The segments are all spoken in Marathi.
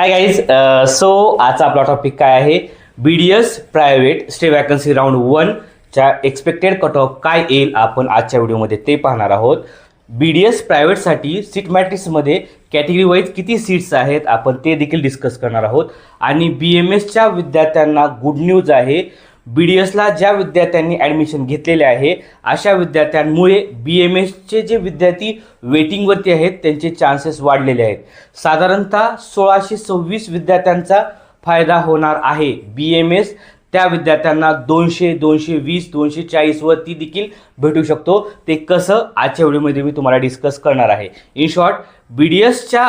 हाय गाईज सो आजचा आपला टॉपिक काय आहे? B D S private stray vacancy round वनच्या एक्सपेक्टेड कट ऑफ काय येईल आपण आजच्या व्हिडिओमध्ये ते पाहणार आहोत. बी डी एस प्रायव्हेटसाठी सीट मॅट्रिक्समध्ये कॅटेगरी वाईज किती सीट्स आहेत आपण ते देखील डिस्कस करणार आहोत. आणि बी एम एसच्या विद्यार्थ्यांना गुड न्यूज आहे बी डी एसला ज्या विद्यार्थ्यांनी ॲडमिशन घेतलेले आहे अशा विद्यार्थ्यांमुळे बी एम एसचे जे विद्यार्थी वेटिंगवरती आहेत त्यांचे चान्सेस वाढलेले आहेत. साधारणतः सोळाशे सव्वीस विद्यार्थ्यांचा फायदा होणार आहे बी एम एस त्या विद्यार्थ्यांना दोनशे दोनशे वीस दोनशे चाळीसवरती देखील भेटू शकतो. ते कसं? आजच्या व्हिडिओमध्ये मी तुम्हाला डिस्कस करणार आहे. इन शॉर्ट बी डी एसच्या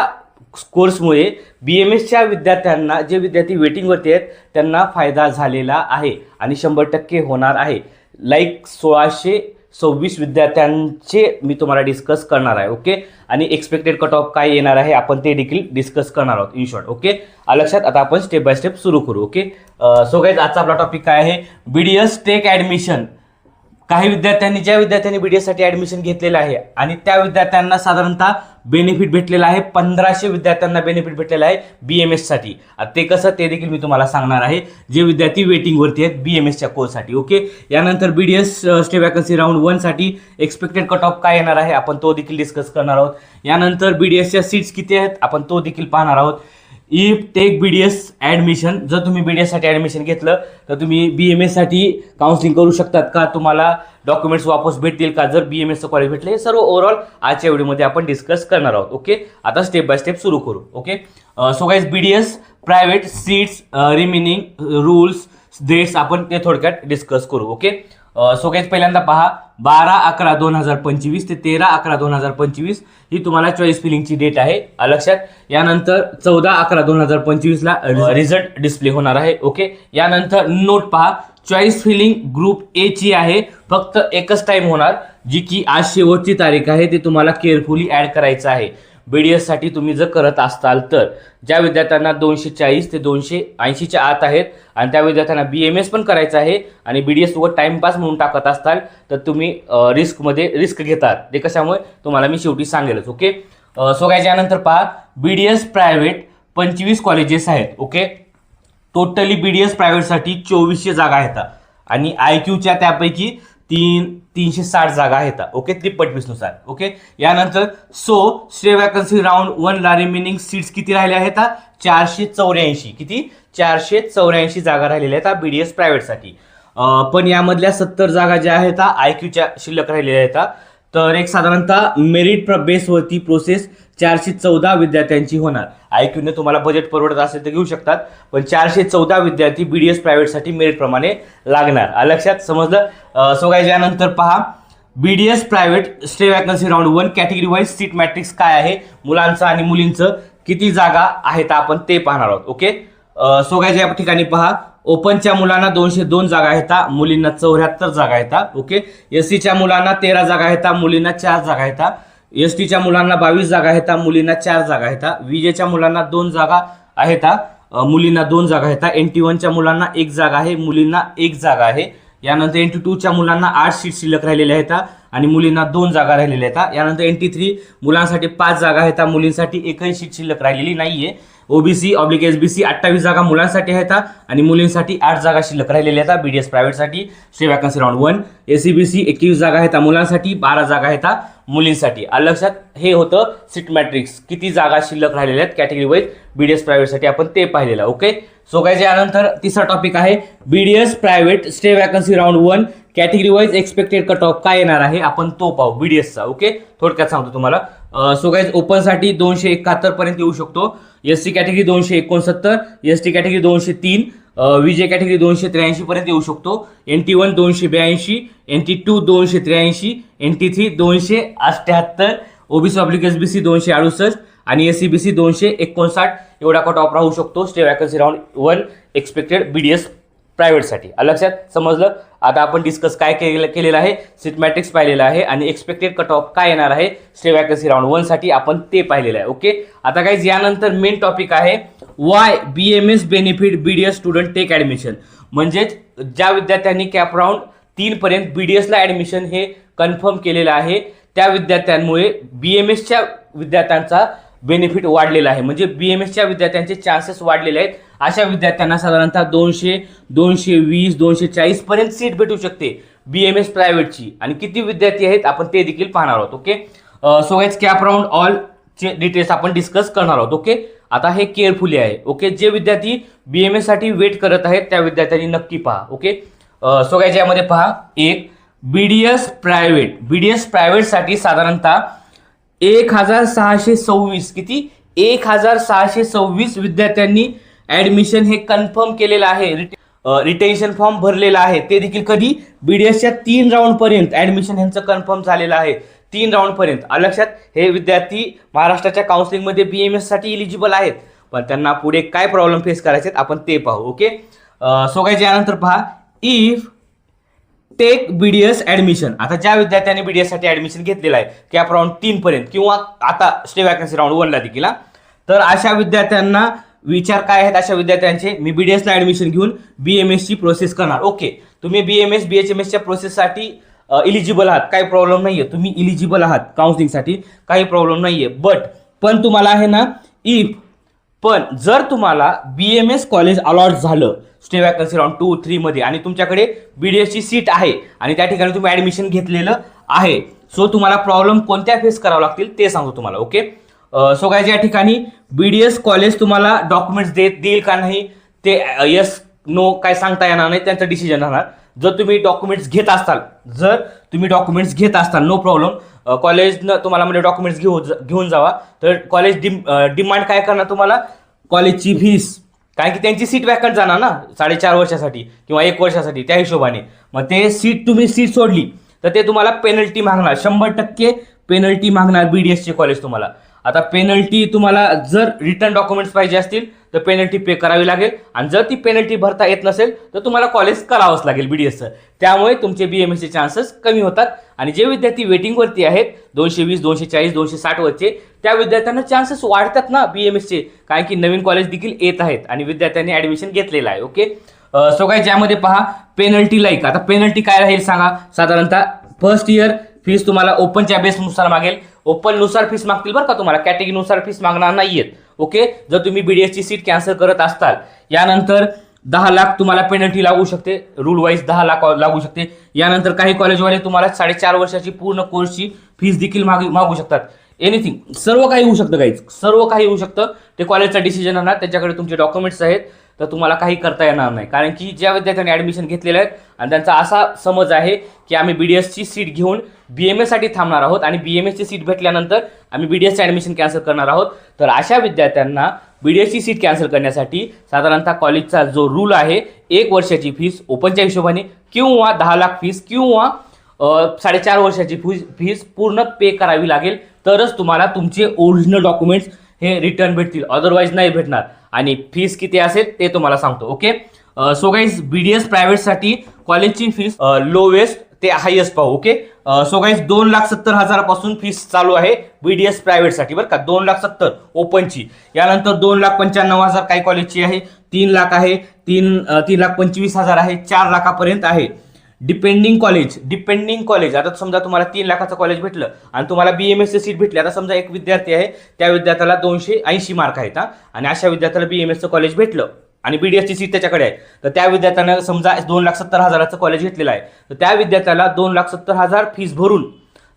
कोर्समुळे बी एम एसच्या विद्यार्थ्यांना जे विद्यार्थी वेटिंगवरती आहेत त्यांना फायदा झालेला आहे आणि शंभर टक्के होणार आहे. लाईक सोळाशे सव्वीस विद्यार्थ्यांचे मी तुम्हाला डिस्कस करणार आहे ओके आणि एक्सपेक्टेड कट ऑफ काय येणार आहे आपण ते देखील डिस्कस करणार आहोत इन शॉर्ट ओके लक्षात आता आपण स्टेप बाय स्टेप सुरू करू ओके सो गाईज आजचा आपला टॉपिक काय आहे? B D S take admission काही विद्यार्थ्यांनी ज्या विद्यार्थ्यांनी बी डी एससाठी ॲडमिशन घेतलेलं आहे आणि त्या विद्यार्थ्यांना साधारणतः बेनिफिट भेटलेलं आहे पंधराशे विद्यार्थ्यांना बेनिफिट भेटलेलं आहे बी एम एससाठी ते कसं ते देखील मी तुम्हाला सांगणार आहे. जे विद्यार्थी वेटिंगवरती आहेत बी एम एसच्या कोर्ससाठी ओके यानंतर B D S stray vacancy round वनसाठी expected cut off काय येणार आहे आपण तो देखील डिस्कस करणार आहोत. यानंतर बी डी एसच्या सीट्स किती आहेत आपण तो देखील पाहणार आहोत. If take B D S admission जर तुम्ही बी डी एससाठी ॲडमिशन घेतलं तर तुम्ही बी एम एससाठी काउन्सिलिंग करू शकतात का? तुम्हाला डॉक्युमेंट्स वापस भेटतील का? जर बी एम एसचं कॉलेज भेटलं हे सर्व ओव्हरऑल आजच्या व्हिडिओमध्ये आपण डिस्कस करणार आहोत ओके आता स्टेप बाय स्टेप सुरू करू okay so guys B D S private seats remaining rules dates आपण ते थोडक्यात डिस्कस करू ओके सो गाईज पहिल्यांदा पहा बारा अकरा दोन हजार पंचवीस ते तेरा अकरा दोन हजार पंचवीस ही तुम्हाला चॉईस फिलिंगची डेट आहे. लक्षात. यानंतर चौदा अकरा दोन हजार पंचवीसला रिझल्ट डिस्प्ले होणार आहे. ओके यानंतर नोट पहा. चॉईस फिलिंग ग्रुप ए ची आहे. फक्त एकच टाइम होणार जी की आज शेवटची तारीख आहे ते तुम्हाला केअरफुली ॲड करायचं आहे. बी डी एससाठी तुम्ही जर करत असाल तर ज्या विद्यार्थ्यांना दोनशे चाळीस ते दोनशे ऐंशीच्या आत आहेत आणि त्या विद्यार्थ्यांना बी एम एस पण करायचं आहे आणि बी डी एससोबत टाईमपास म्हणून टाकत असताल तर तुम्ही रिस्कमध्ये रिस्क घेतात. ते कशामुळे? तुम्हाला मी शेवटी सांगेलच ओके? सो काय यानंतर पहा बी डी एस प्रायव्हेट पंचवीस कॉलेजेस आहेत okay? Totally B D S प्रायव्हेटसाठी चोवीसशे जागा आहेत. आणि आय क्यूच्या त्यापैकी तीन तीनशे साठ जागा आहेत. ओके त्रिपटवीसनुसार ओके यानंतर सो स्टे वॅकन्सी राऊंड वनला रिमेनिंग सीट्स किती राहिल्या आहेत? चारशे चौऱ्याऐंशी. किती? चारशे चौऱ्याऐंशी जागा राहिलेल्या आहेत बी डी एस प्रायव्हेटसाठी पण यामधल्या सत्तर जागा ज्या आहेत आय क्यूच्या शिल्लक राहिलेल्या आहेत तर एक साधारणतः मेरिट प्र बेसवरती प्रोसेस चारशे चौदा विद्यार्थ्यांची होणार. आय क्यूने तुम्हाला बजेट परवडत असेल तर घेऊ शकतात. पण चारशे चौदा विद्यार्थी बी डी एस प्रायव्हेटसाठी मेरिटप्रमाणे लागणार. लक्षात समजलं? सो काय यानंतर पहा. B D S private stray vacancy round one category wise seat matrix काय आहे? मुलांचं आणि मुलींचं किती जागा आहेत आपण ते पाहणार आहोत ओके सो काय या ठिकाणी पहा. ओपनच्या मुलांना दोनशे दोन जागा आहेत मुलींना चौऱ्याहत्तर जागा आहेत ओके एस सीच्या मुलांना तेरा जागा आहेत मुलींना चार जागा आहेत एस टीच्या मुलांना बावीस जागा आहेत मुलींना चार जागा आहेत. विजेच्या मुलांना दोन जागा आहेत मुलींना दोन जागा आहेत. एन टी वनच्या मुलांना एक जागा आहे मुलींना एक जागा आहे. यानंतर एन टी टूच्या मुलांना आठ सीट शिल्लक राहिलेल्या आहेत आणि मुलींना दोन जागा राहिलेल्या आहेत. यानंतर एन टी थ्री मुलांसाठी पाच जागा आहेत मुलींसाठी एकही सीट शिल्लक राहिलेली नाही आहे OBC oblique S B C अठ्ठावीस जागा मुलांसाठी आहेत आणि मुलींसाठी आठ जागा शिल्लक राहिलेल्या आहेत B D S प्रायव्हेटसाठी stray vacancy round one S C B C एकवीस जागा आहेत मुलांसाठी बारा जागा आहेत. मुलींसाठी. लक्षात हे होतं सीट मॅट्रिक्स किती जागा शिल्लक राहिलेल्या आहेत category wise B D S प्रायव्हेटसाठी आपण ते पाहिलेलं ओके सो काय यानंतर तिसरा टॉपिक आहे B D S private stray vacancy round one category wise expected cut off काय येणार आहे? आपण तो पाहू बी डी एसचा ओके थोडक्यात सांगतो तुम्हाला. सो गाईज ओपनसाठी दोनशे एकाहत्तर पर्यंत येऊ शकतो. एस सी कॅटेगरी दोनशे एकोणसत्तर एस टी कॅटेगरी दोनशे तीन. विजय कॅटेगरी दोनशे त्र्याऐंशी पर्यंत येऊ शकतो. एन टी वन दोनशे ब्याऐंशी एन टी टू दोनशे त्र्याऐंशी एन टी थ्री दोनशे अठ्ठ्याहत्तर OBC oblique S B C दोनशे अडुसष्ट आणि एस सी बी सी दोनशे एकोणसाठ. एवढा कट ऑफ राहू शकतो. Stray vacancy round one expected B D S प्रायव्हेटसाठी. लक्षात समजलं? आता आपण डिस्कस काय केलेलं केलेलं आहे? सीट मॅट्रिक्स पाहिलेलं आहे आणि एक्सपेक्टेड कट ऑफ काय येणार आहे? स्टे वॅकन्सी राऊंड वनसाठी आपण ते पाहिलेलं आहे ओके आता काय यानंतर मेन टॉपिक आहे why B M S benefit B D S student take admission म्हणजेच ज्या विद्यार्थ्यांनी कॅप राऊंड तीनपर्यंत बी डी एसला ॲडमिशन हे कन्फर्म केलेलं आहे त्या विद्यार्थ्यांमुळे बी एम एसच्या विद्यार्थ्यांचा बेनिफिट वाढलेला आहे. म्हणजे बी एम एसच्या विद्यार्थ्यांचे चान्सेस वाढलेले आहेत. अशा विद्यार्थ्यांना साधारणतः दोनशे दोनशे वीस दोनशे चाळीसपर्यंत सीट भेटू शकते बी एम एस प्रायव्हेटची आणि किती विद्यार्थी आहेत आपण ते देखील पाहणार आहोत okay so guys CAP round all चे डिटेल्स आपण डिस्कस करणार आहोत ओके आता हे केअरफुली आहे ओके जे विद्यार्थी बी एम एससाठी वेट करत आहेत त्या विद्यार्थ्यांनी नक्की पहा ओके सो गाईज यामध्ये पहा एक B D S private B D S प्रायव्हेटसाठी साधारणतः एक हजार सहाशे सव्वीस. किती? एक हजार सहाशे सव्वीस विद्यार्थ्यांनी ऍडमिशन हे कन्फर्म केलेलं आहे. रिटेन्शन फॉर्म भरलेला आहे. ते देखील कधी? बीडीएसच्या तीन राऊंड पर्यंत ऍडमिशन यांचं कन्फर्म झालेलं आहे. तीन राऊंड पर्यंत. लक्षात हे विद्यार्थी महाराष्ट्राच्या काउन्सिलिंगमध्ये बी एम एससाठी इलिजिबल आहेत. पण त्यांना पुढे काय प्रॉब्लेम फेस करायचे आहेत आपण ते पाहू ओके सो काय यानंतर पहा. If take B D S admission आता ज्या विद्यार्थ्यांनी बी डी साठी ॲडमिशन घेतलेलं आहे कॅप राऊंड तीन पर्यंत किंवा आता स्टे वॅकन्सी राऊंड वनला देखील तर अशा विद्यार्थ्यांना विचार काय आहेत? अशा विद्यार्थ्यांचे मी बी डी एसला ॲडमिशन घेऊन बी एम एसची प्रोसेस करणार. ओके तुम्ही B M S B H M एसच्या प्रोसेससाठी इलिजिबल आहात. काही प्रॉब्लेम नाही आहे तुम्ही इलिजिबल आहात काउन्सिलिंगसाठी काही प्रॉब्लेम नाही आहे बट पण तुम्हाला आहे ना इफ पण जर तुम्हाला B M S college allot झालं स्टे वॅकन्सी राऊंड टू थ्रीमध्ये आणि तुमच्याकडे बी डी एसची सीट आहे. आणि त्या ठिकाणी तुम्ही ॲडमिशन घेतलेलं आहे. सो तुम्हाला प्रॉब्लेम कोणत्या फेस करावं लागतील ते सांगतो तुम्हाला ओके सो काय या ठिकाणी बी डी एस कॉलेज तुम्हाला डॉक्युमेंट्स देत देईल का नाही ते यस नो काय सांगता येणार नाही त्यांचं डिसिजन राहणार. जर तुम्ही डॉक्युमेंट्स घेत असाल जर तुम्ही डॉक्युमेंट्स घेत असताल नो प्रॉब्लेम कॉलेजनं तुम्हाला म्हणजे डॉक्युमेंट्स घेऊ घेऊन जावा. तर कॉलेज डिम डिमांड काय करणार तुम्हाला? कॉलेजची फीस कारण की त्यांची सीट वॅकंट जाणार ना साडेचार वर्षासाठी किंवा एक वर्षासाठी त्या हिशोबाने. मग ते सीट तुम्ही सीट सोडली तर ते तुम्हाला पेनल्टी मागणार. शंभर टक्के पेनल्टी मागणार बी डी एसचे कॉलेज तुम्हाला. आता पेनल्टी तुम्हाला जर रिटर्न डॉक्युमेंट्स पाहिजे असतील तर पेनल्टी पे करावी लागेल. आणि जर ती पेनल्टी भरता येत नसेल तर तुम्हाला कॉलेज करावंच लागेल बी डी एसचं त्यामुळे तुमचे बी एम एसचे चान्सेस कमी होतात. आणि जे विद्यार्थी वेटिंगवरती आहेत दोनशे वीस दोनशे चाळीस दोनशे साठवरचे त्या विद्यार्थ्यांना चान्सेस वाढतात ना बी एम एसचे कारण की नवीन कॉलेज देखील येत आहेत आणि विद्यार्थ्यांनी ॲडमिशन घेतलेलं आहे ओके सो काय ज्यामध्ये पहा पेनल्टी लाईक आता पेनल्टी काय राहील सांगा. साधारणतः फर्स्ट इयर फीस तुम्हाला ओपनच्या बेसनुसार मागेल. ओपननुसार फीस मागतील बरं का तुम्हाला. कॅटेगरीनुसार फीस मागणार नाही आहेत ओके? जर तुम्ही बी डी एसची सीट कॅन्सल करत असताल यानंतर दहा लाख तुम्हाला पेनल्टी लागू शकते. रूल वाईज दहा लाख लागू शकते. यानंतर काही कॉलेजवाले तुम्हाला साडेचार वर्षाची पूर्ण कोर्सची फीस देखील मागू मागू शकतात. एनिथिंग सर्व काही होऊ शकतं काहीच सर्व काही होऊ शकतं. ते कॉलेजचा डिसिजन राहणार त्याच्याकडे तुमचे डॉक्युमेंट्स आहेत. तर तुम्हाला काही करता येणार नाही. कारण की ज्या विद्यार्थ्यांनी ॲडमिशन घेतलेलं आहे आणि त्यांचा असा समज आहे की आम्ही बी डी एसची सीट घेऊन बी एम एससाठी थांबणार आहोत आणि बी एम एसची सीट भेटल्यानंतर आम्ही बी डी एसचं ॲडमिशन कॅन्सल करणार आहोत. तर अशा विद्यार्थ्यांना बी डी एसची सीट कॅन्सल करण्यासाठी साधारणतः कॉलेजचा जो रूल आहे एक वर्षाची फीस ओपनच्या हिशोबाने किंवा दहा लाख फीस किंवा साडेचार वर्षाची फीस फीस पूर्ण पे करावी लागेल. तरच तुम्हाला तुमचे ओरिजिनल डॉक्युमेंट्स हे रिटर्न भेटतील. अदरवाईज नाही भेटणार. आणि फीस किती असेल ते तुम्हाला सांगतो okay so guys B D S प्रायव्हेटसाठी कॉलेजची फीस लोवेस्ट ते हायेस्ट पाहू ओके सो गाईज दोन लाख सत्तर हजारापासून फीस चालू आहे बी डी एस प्रायव्हेटसाठी बरं का? दोन लाख सत्तर ओपनची यानंतर दोन लाख पंच्याण्णव हजार काही कॉलेजची आहे? तीन लाख आहे तीन तीन लाख पंचवीस हजार आहे चार लाखापर्यंत आहे. डिपेंडिंग कॉलेज डिपेंडिंग कॉलेज आता समजा तुम्हाला तीन लाखाचं कॉलेज भेटलं आणि तुम्हाला बी एम एसची सीट भेटली. आता समजा एक विद्यार्थी आहे त्या विद्यार्थ्याला दोनशे ऐंशी मार्क आहेत हा. आणि अशा विद्यार्थ्याला बी एम एसचं कॉलेज भेटलं आणि बी डी एसची सीट त्याच्याकडे आहे. तर त्या विद्यार्थ्यानं समजा दोन लाख सत्तर हजाराचं कॉलेज घेतलेलं आहे. तर त्या विद्यार्थ्याला दोन लाख सत्तर हजार फीस भरून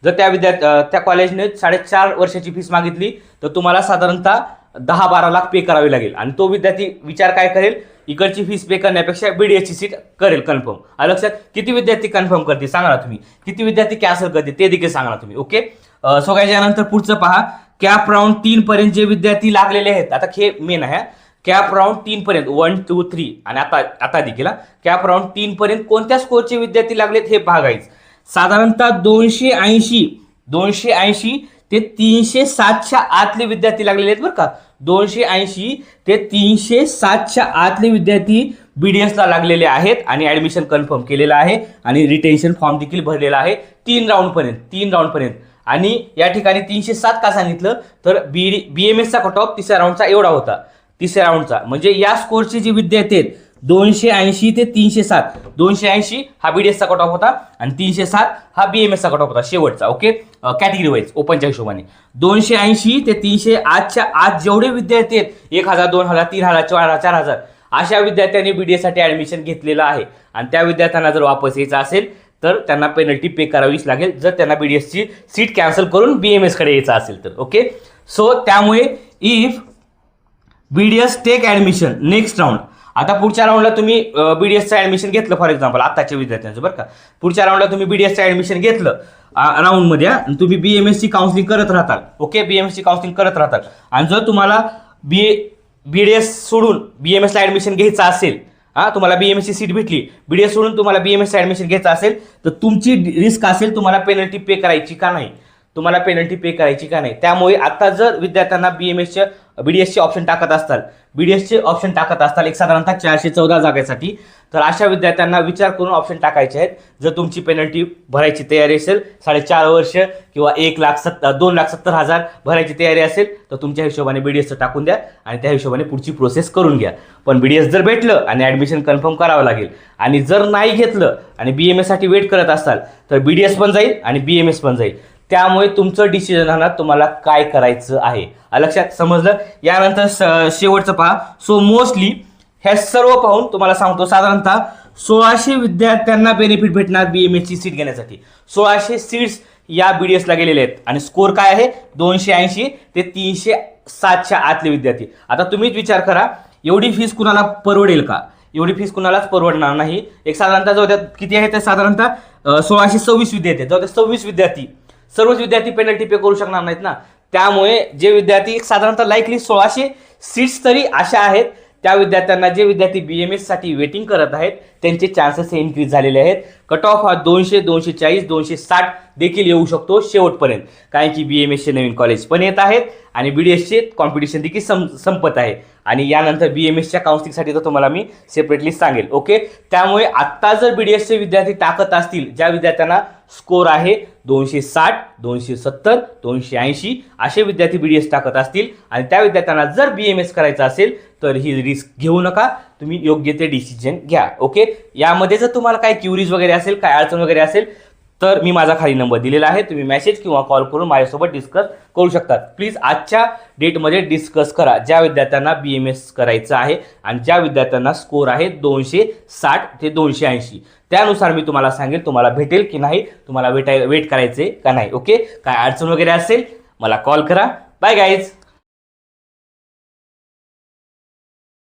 जर त्या विद्यार्थी त्या कॉलेजने साडेचार वर्षाची फीस मागितली तर तुम्हाला साधारणतः दहा बारा लाख पे करावी लागेल. आणि तो विद्यार्थी विचार काय करेल? इकडची फीस पे करण्यापेक्षा बीडीएसची सीट करेल कन्फर्म लक्षात किती विद्यार्थी कन्फर्म करते सांगा ना तुम्ही. किती विद्यार्थी कॅन्सल करते ते देखील सांगा ना तुम्ही ओके सो काय यानंतर पुढचं पहा. कॅप राऊंड तीन पर्यंत जे विद्यार्थी लागलेले आहेत आता हे मेन आहे कॅप राऊंड तीन पर्यंत वन टू थ्री आणि आता आता देखील कॅप राऊंड तीन पर्यंत कोणत्या स्कोरचे विद्यार्थी लागलेत हे बघायचं. साधारणतः दोनशे ऐंशी दोनशे ऐंशी ते तीनशे सातच्या आतले विद्यार्थी लागलेले आहेत बरं का. दोनशे ऐंशी ते तीनशे सातच्या आतले विद्यार्थी बी डी एसला लागलेले आहेत आणि ॲडमिशन कन्फर्म केलेलं आहे आणि रिटेन्शन फॉर्म देखील भरलेला आहे. तीन राऊंडपर्यंत तीन राऊंडपर्यंत आणि या ठिकाणी तीनशे सात का सांगितलं? तर बी डी बी एम एसचा कट ऑफ तिसऱ्या राऊंडचा एवढा होता. तिसऱ्या राऊंडचा म्हणजे या स्कोरचे जे विद्यार्थी आहेत दोनशे ऐंशी ते तीनशे सात. दोनशे ऐंशी हा बी डी एसचा कट ऑफ होता आणि तीनशे सात हा बी एम कट ऑफ होता शेवटचा ओके कॅटेगरी वाईज ओपनच्या हिशोबाने. दोनशे ऐंशी ते तीनशे आजच्या आज जेवढे विद्यार्थी आहेत एक हजार दोन हजार तीन हजार चार हजार चार हजार अशा विद्यार्थ्यांनी बी डी एससाठी ॲडमिशन घेतलेलं आहे. आणि त्या विद्यार्थ्यांना जर वापस यायचं असेल तर त्यांना पेनल्टी पे करावीच लागेल. जर त्यांना बी डी एसची सीट कॅन्सल करून बी एम एसकडे यायचं असेल तर ओके सो त्यामुळे if B D S take admission next round आता पुढच्या राऊंडला तुम्ही बी डी एसचं ॲडमिशन घेतलं फॉर एक्झाम्पल आताच्या विद्यार्थ्यांचं बरं का? पुढच्या राऊंडला तुम्ही बी डी एसचं ॲडमिशन घेतलं राऊंडमध्ये तुम्ही B M S C counselling करत राहताल. ओके? बी एम एसची काउन्सिलिंग करत राहताल. आणि जर तुम्हाला बी बी डी एस सोडून बी एम एसला ॲडमिशन घ्यायचं असेल हां तुम्हाला बी एम एसची सीट भेटली बी डी एस सोडून तुम्हाला बी एम एसचं ॲडमिशन घ्यायचं असेल तर तुमची रिस्क असेल तुम्हाला पेनल्टी पे करायची का नाही? तुम्हाला पेनल्टी पे करायची का नाही? त्यामुळे आता जर विद्यार्थ्यांना बी एम एसचे बी डी एसचे ऑप्शन टाकत असतात बी डी एसचे ऑप्शन टाकत असतात एक साधारणतः चारशे चौदा जागेसाठी तर अशा विद्यार्थ्यांना विचार करून ऑप्शन टाकायचे आहेत. जर तुमची पेनल्टी भरायची तयारी असेल साडेचार वर्ष किंवा एक लाख सत्तर दोन लाख सत्तर हजार भरायची तयारी असेल तर तुमच्या हिशोबाने बी डी एसचं टाकून द्या आणि त्या हिशोबाने पुढची प्रोसेस करून घ्या. पण बी डी एस जर भेटलं आणि ॲडमिशन कन्फर्म करावं लागेल आणि जर नाही घेतलं आणि बी एम एससाठी वेट करत असाल तर बी डी एस पण जाईल आणि बी एम एस पण जाईल. त्यामुळे तुमचं डिसिजन राहणार तुम्हाला काय करायचं आहे? लक्षात समजलं? यानंतर स- शेवटचं पहा. सो मोस्टली हे सर्व पाहून तुम्हाला सांगतो. साधारणतः सोळाशे विद्यार्थ्यांना बेनिफिट भेटणार बी एम एसची सीट घेण्यासाठी. सोळाशे सीट्स या बी डी एसला गेलेले आहेत. आणि स्कोर काय आहे? दोनशे ऐंशी ते तीनशे सातच्या आतले विद्यार्थी. आता तुम्हीच विचार करा एवढी फीस कुणाला परवडेल का? एवढी फीस कुणालाच परवडणार नाही. एक साधारणतः जवळ त्यात किती आहे ते साधारणतः? सोळाशे सव्वीस विद्यार्थी जवळ सव्वीस विद्यार्थी सर्वच विद्यार्थी पेनल्टी पे करू शकणार नाहीत ना. त्यामुळे जे विद्यार्थी साधारणतः लाईकली सोळाशे सीट्स तरी अशा आहेत. त्या विद्यार्थ्यांना जे विद्यार्थी बी एम एससाठी वेटिंग करत आहेत त्यांचे चान्सेस हे इन्क्रीज झालेले आहेत. कट ऑफ हा दोनशे दोनशे चाळीस दोनशे साठ देखील येऊ शकतो शेवटपर्यंत. कारण की बी एम एसचे नवीन कॉलेज पण येत आहेत आणि बी डी एसचे कॉम्पिटिशन देखील सं संपत आहे. आणि यानंतर बी एम एसच्या काउन्सिलिंगसाठी तर तुम्हाला मी सेपरेटली सांगेल ओके त्यामुळे आत्ता जर बी डी एसचे विद्यार्थी टाकत असतील ज्या विद्यार्थ्यांना स्कोर आहे दोनशे साठ दोनशे सत्तर दोनशे ऐंशी असे विद्यार्थी बी डी एस टाकत असतील. आणि त्या विद्यार्थ्यांना जर बी एम एस करायचं असेल तर ही रिस्क घेऊ नका. तुम्ही योग्य ते डिसिजन घ्या. ओके यामध्ये जर तुम्हाला काय क्युरीज वगैरे असेल काय अडचण वगैरे असेल तर मी माझा खाली नंबर दिलेला आहे. तुम्ही मेसेज किंवा कॉल करून माझ्यासोबत डिस्कस करू शकता प्लीज आजच्या डेटमध्ये डिस्कस करा. ज्या विद्यार्थ्यांना बी एम एस करायचं आहे आणि ज्या विद्यार्थ्यांना स्कोर आहे दोनशे साठ ते दोनशे ऐंशी. त्यानुसार मी तुम्हाला सांगेल तुम्हाला भेटेल की नाही तुम्हाला वेटाय वेट करायचे का नाही. ओके काय अडचण वगैरे असेल मला कॉल करा. Bye guys